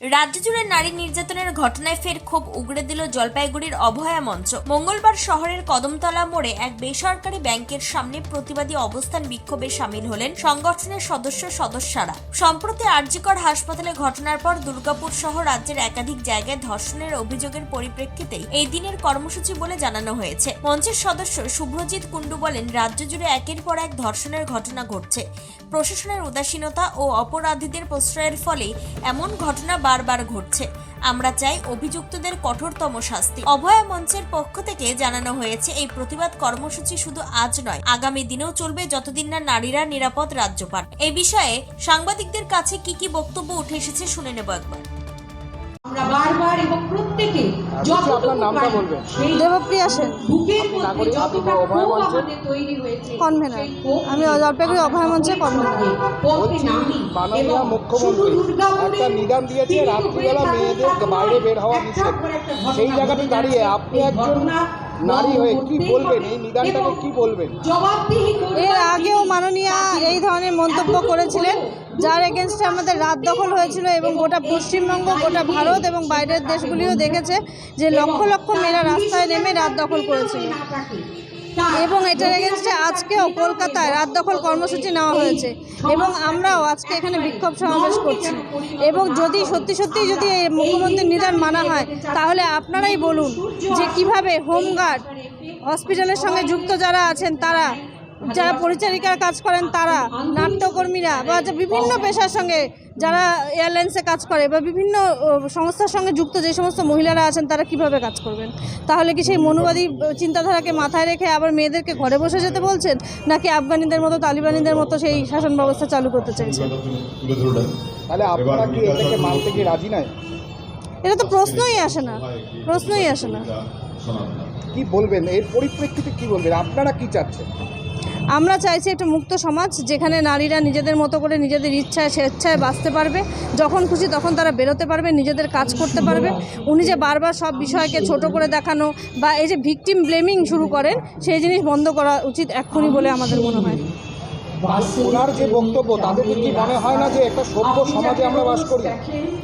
রাজ্য জুড়ে নারী নির্যাতনের ঘটনায় ফের ক্ষোভ উগড়ে দিল জলপাইগুড়ির অভয়া মঞ্চ। মঙ্গলবার শহরের কদমতলা মোড়ে এক বেসরকারি ব্যাংকের সামনে প্রতিবাদী অবস্থান বিক্ষোভে সামিল হলেন সংগঠনের সদস্য সদস্যরা। সম্প্রতি আরজিকর হাসপাতালে ঘটনার পর দুর্গাপুর সহ রাজ্যের একাধিক জায়গায় ধর্ষণের অভিযোগের পরিপ্রেক্ষিতেই এই দিনের কর্মসূচি বলে জানানো হয়েছে। মঞ্চের সদস্য শুভ্রজিৎ কুণ্ডু বলেন, রাজ্য জুড়ে একের পর এক ধর্ষণের ঘটনা ঘটছে। প্রশাসনের উদাসীনতা ও অপরাধীদের প্রশ্রয়ের ফলে এমন ঘটনা বারবার ঘটছে। আমরা চাই অভিযুক্তদের কঠোরতম শাস্তি। অভয়া মঞ্চের পক্ষ থেকে জানানো হয়েছে, এই প্রতিবাদ কর্মসূচি শুধু আজ নয়, আগামী দিনেও চলবে যতদিন না নারীরা নিরাপদ রাজ্য পান। এই বিষয়ে সাংবাদিকদের কাছে কি কি বক্তব্য উঠে এসেছে শুনে নেব একবার। আমাদের তৈরি হয়েছে কনভেনার। সেই ক্ষোভ আমি জলপাইগুড়ি অভয় মঞ্চের কনভেনার। মুখ্যমন্ত্রী নিদান দিয়েছে রাত্রিবেলা মেয়েদের বাইরে বের হওয়া নিষেধ। সেই জায়গাতে দাঁড়িয়ে আপনি একজন নারী হয়ে কি বলবেন? এই নিদানটাকে কি বলবেন? জবাবদিহি এর আগেও মাননীয়া এই ধরনের মন্তব্য করেছিলেন, যার এগেনস্টে আমাদের রাত দখল হয়েছিল এবং গোটা পশ্চিমবঙ্গ, গোটা ভারত এবং বাইরের দেশগুলিও দেখেছে যে লক্ষ লক্ষ মেয়েরা রাস্তায় নেমে রাত দখল করেছিল। এবং এটার এগেনস্টে আজকেও কলকাতায় রাত দখল কর্মসূচি নেওয়া হয়েছে এবং আমরাও আজকে এখানে বিক্ষোভ সমাবেশ করছি। এবং যদি সত্যি সত্যি যদি এই মুখ্যমন্ত্রীর নিদান মানা হয়, তাহলে আপনারাই বলুন যে কীভাবে হোমগার্ড হসপিটালের সঙ্গে যুক্ত যারা আছেন তারা যারা পরিচারিকার কাজ করেন তারা নাট্যকর্মীরা বা বিভিন্ন পেশার সঙ্গে যারা এয়ারলাইন্সে কাজ করে বা বিভিন্ন সংস্থার সঙ্গে যুক্ত যে সমস্ত মহিলারা আছেন তারা কীভাবে কাজ করবেন? তাহলে কি সেই মনুবাদী চিন্তাধারাকে মাথায় রেখে আবার মেয়েদেরকে ঘরে বসে যেতে বলছেন নাকি আফগানিদের মতো তালিবানিদের মতো সেই শাসন ব্যবস্থা চালু করতে চাইছেন? তাহলে আপনারা কি এটাকে মানতে কি রাজি নয় এটা তো প্রশ্নই আসে না প্রশ্নই আসে না। কি বলবেন? এর পরিপ্রেক্ষিতে কি বলবেন? আপনারা কি চাচ্ছেন? আমরা চাইছি একটা মুক্ত সমাজ যেখানে নারীরা নিজেদের মতো করে নিজেদের ইচ্ছায়, স্বেচ্ছায় বাঁচতে পারবে। যখন খুশি তখন তারা বেরোতে পারবে, নিজেদের কাজ করতে পারবে। উনি যে বারবার সব বিষয়কে ছোট করে দেখানো বা এই যে ভিকটিম ব্লেমিং শুরু করেন, সেই জিনিস বন্ধ করা উচিত এক্ষুনি বলে আমাদের মনে হয়। ওনার যে বক্তব্য কি মনে হয় না যে একটা সভ্য সমাজে আমরা বাস করি?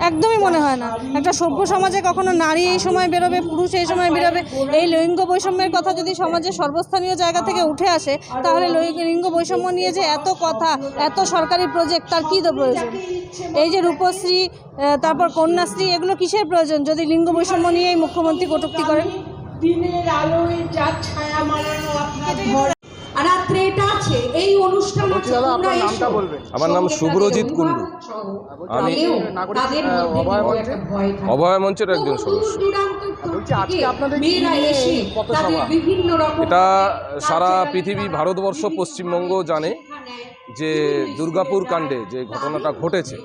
একদমই মনে হয় না। একটা সভ্য সমাজে কখনো নারী এই সময় বেরোবে পুরুষ এই সময় বেরোবে। এই লিঙ্গ বৈষম্যের কথা যদি সমাজের সর্বস্থানীয় জায়গা থেকে উঠে আসে তাহলে লৈঙ্গ- লিঙ্গ বৈষম্য নিয়ে যে এত কথা এত সরকারি প্রজেক্ট তার কী তো প্রয়োজন? এই যে রূপশ্রী তারপর কন্যাশ্রী এগুলো কিসের প্রয়োজন? যদি লিঙ্গ বৈষম্য নিয়েই মুখ্যমন্ত্রী কটুক্তি করেন? দিনের আলোয় যার ছায়া মারানো আপনার আছে এই অনুষ্ঠান আছে তোমরা আপনার এসো। নামটা বলবেন। আমার নাম শুভ্রজিৎ কুণ্ডু। আমি- মধ্যে অভয় মঞ্চের একজন সদস্য। এটা সারা পৃথিবী ভারতবর্ষ পশ্চিমবঙ্গ জানে যে দুর্গাপুর কাণ্ডে যে ঘটনাটা ঘটেছে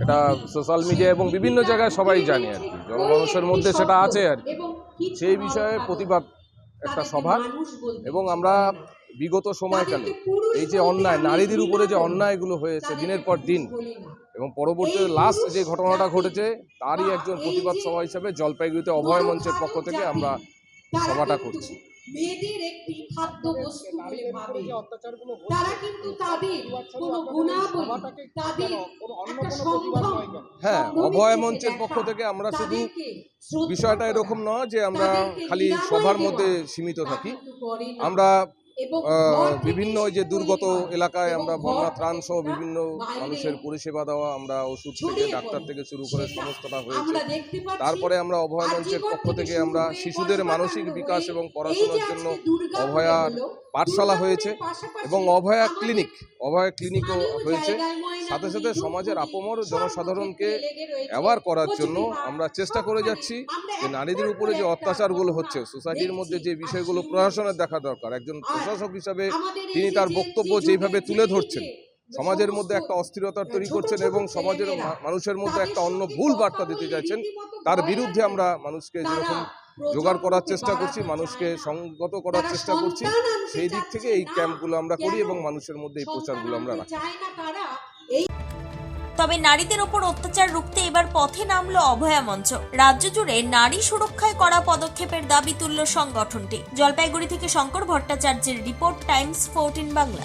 এটা সোশ্যাল মিডিয়া এবং বিভিন্ন জায়গায় সবাই জানে আর কি। জনমানুষের মধ্যে সেটা আছে আর কি। সেই বিষয়ে প্রতিবাদ একটা সভা এবং আমরা বিগত সময়কালে এই যে অন্যায় নারীদের উপরে যে অন্যায়গুলো হয়েছে দিনের পর দিন এবং পরবর্তী লাস্ট যে ঘটনাটা ঘটেছে তারই একজন প্রতিবাদ সভা হিসাবে জলপাইগুড়িতে অভয় মঞ্চের পক্ষ থেকে আমরা সভাটা করছি। মেয়েদের একটি খাদ্য বস্তু বলে ভাবে। তারা কিন্তু তাদের কোনো গুণাবলী তাদের একটা সম্ভব হ্যাঁ অভয় মঞ্চের পক্ষ থেকে আমরা শুধু বিষয়টা এরকম নয় যে আমরা খালি সভার মধ্যে সীমিত থাকি। আমরা বিভিন্ন ওই যে দুর্গত এলাকায় আমরা বন্যা ত্রাণ সহ বিভিন্ন মানুষের পরিষেবা দেওয়া আমরা ওষুধ থেকে ডাক্তার থেকে শুরু করে সমস্তটা হয়েছে। তারপরে আমরা অভয় মঞ্চের পক্ষ থেকে আমরা শিশুদের মানসিক বিকাশ এবং পড়াশোনার জন্য অভয়া পাঠশালা হয়েছে এবং অভয়া ক্লিনিক অভয়া ক্লিনিকও হয়েছে। সাথে সাথে সমাজের আপমর জনসাধারণকে অ্যাওয়ার করার জন্য আমরা চেষ্টা করে যাচ্ছি যে নারীদের উপরে যে অত্যাচারগুলো হচ্ছে সোসাইটির মধ্যে যে বিষয়গুলো প্রশাসনের দেখা দরকার একজন প্রশাসক হিসাবে তিনি তার বক্তব্য যে যেইভাবে তুলে ধরছেন সমাজের মধ্যে একটা অস্থিরতা তৈরি করছেন এবং সমাজের মানুষের মধ্যে একটা অন্য ভুল বার্তা দিতে চাইছেন। তার বিরুদ্ধে আমরা মানুষকে যেরকম জোগাড় করার চেষ্টা করছি মানুষকে সংগত করার চেষ্টা করছি। সেই দিক থেকে এই ক্যাম্পগুলো আমরা করি এবং মানুষের মধ্যে এই প্রচারগুলো আমরা রাখি। তবে নারীদের ওপর অত্যাচার রুখতে এবার পথে নামল অভয়া মঞ্চ। রাজ্য জুড়ে নারী সুরক্ষায় করা পদক্ষেপের দাবি তুলল সংগঠনটি। জলপাইগুড়ি থেকে শঙ্কর ভট্টাচার্যের রিপোর্ট, টাইমস, ফোরটিন বাংলা।